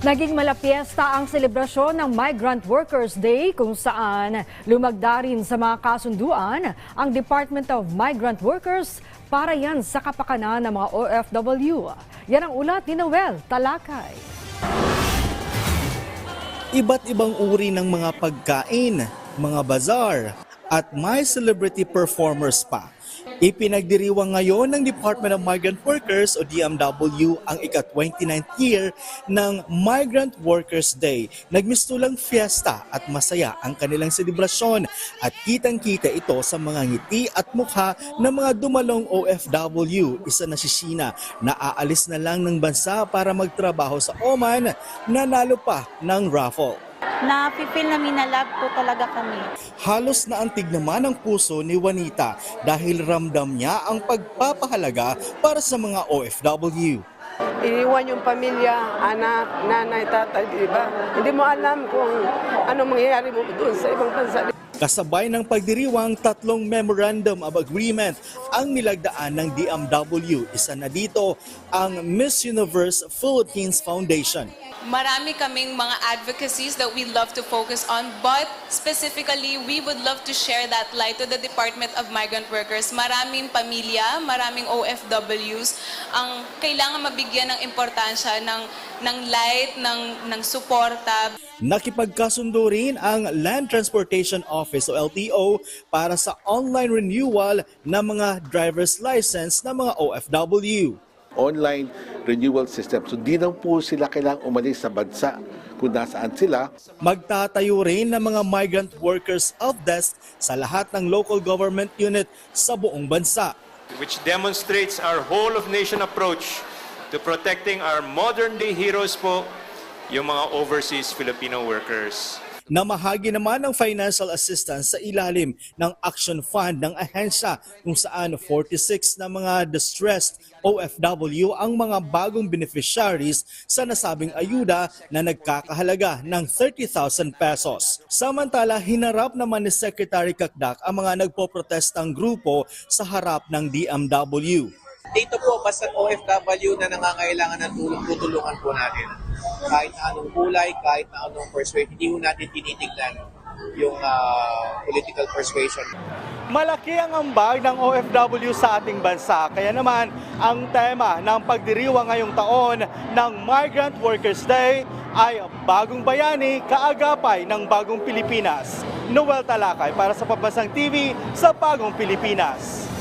Naging malapiesta ang selebrasyon ng Migrant Workers Day kung saan lumagda rin sa mga kasunduan ang Department of Migrant Workers para yan sa kapakanan ng mga OFW. Yan ang ulat ni Noel Talakay. Iba't ibang uri ng mga pagkain, mga bazar, at may celebrity performers pa. Ipinagdiriwang ngayon ng Department of Migrant Workers o DMW ang ika-29th year ng Migrant Workers Day. Nagmistulang fiesta at masaya ang kanilang selebrasyon at kitang-kita ito sa mga ngiti at mukha ng mga dumalong OFW. Isa na si Sheena na aalis na lang ng bansa para magtrabaho sa Oman, nanalo pa ng raffle. Na-feel na minalab po talaga kami. Halos naantig naman ang puso ni Juanita dahil ramdam niya ang pagpapahalaga para sa mga OFW. Iniwan yung pamilya, anak, nanay, tatay, di ba? Hindi mo alam kung ano mangyayari mo doon sa ibang bansa. Kasabay ng pagdiriwang tatlong Memorandum of Agreement ang nilagdaan ng DMW. Isa na dito ang Miss Universe Philippines Foundation. Marami kaming mga advocacies that we love to focus on, but specifically, we would love to share that light to the Department of Migrant Workers. Maraming pamilya, maraming OFWs ang kailangan mabigyan ng importansya ng, ng light, ng, ng suporta. Nakipagkasundo rin ang Land Transportation Office o LTO para sa online renewal ng mga driver's license ng mga OFW. online renewal system. So di na po sila kailangang umalis sa bansa kung nasaan sila. Magtatayo rin ng mga migrant workers of desk sa lahat ng local government unit sa buong bansa. which demonstrates our whole of nation approach to protecting our modern day heroes po, yung mga overseas Filipino workers. Namahagi naman ng financial assistance sa ilalim ng Action Fund ng ahensya kung saan 46 na mga distressed OFW ang mga bagong beneficiaries sa nasabing ayuda na nagkakahalaga ng 30,000 pesos. Samantala, hinarap naman ni Secretary Kakdak ang mga nagpoprotestang grupo sa harap ng DMW. Dito po, basta OFW na nangangailangan ng tulong, tutulungan po natin. Kahit na anong kulay, kahit na anong persuasion, hindi po natin tinitignan yung ah, political persuasion. Malaki ang ambag ng OFW sa ating bansa. Kaya naman, ang tema ng pagdiriwang ngayong taon ng Migrant Workers Day ay Bagong Bayani, Kaagapay ng Bagong Pilipinas. Noel Talakay para sa Pambansang TV sa Bagong Pilipinas.